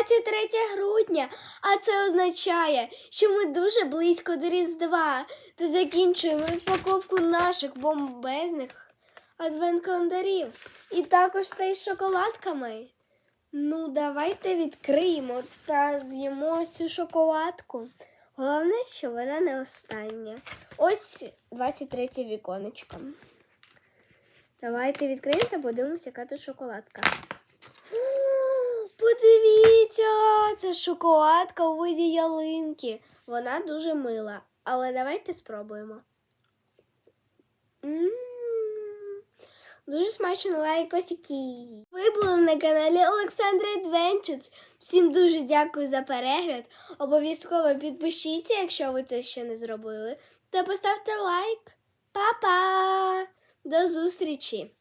23 грудня, а це означає, що ми дуже близько до Різдва та закінчуємо розпаковку наших бомбезних адвент-календарів. І також цей з шоколадками. Ну, давайте відкриємо та з'їмо цю шоколадку. Головне, що вона не остання. Ось 23 віконечко. Давайте відкриємо та подивимося, яка тут шоколадка. О, це шоколадка у виді ялинки. Вона дуже мила. Але давайте спробуємо. М, Дуже смачно лайкосики. Ви були на каналі Олександра Adventures. Всім дуже дякую за перегляд. Обов'язково підпишіться, якщо ви це ще не зробили. Та поставте лайк. Па-па! До зустрічі!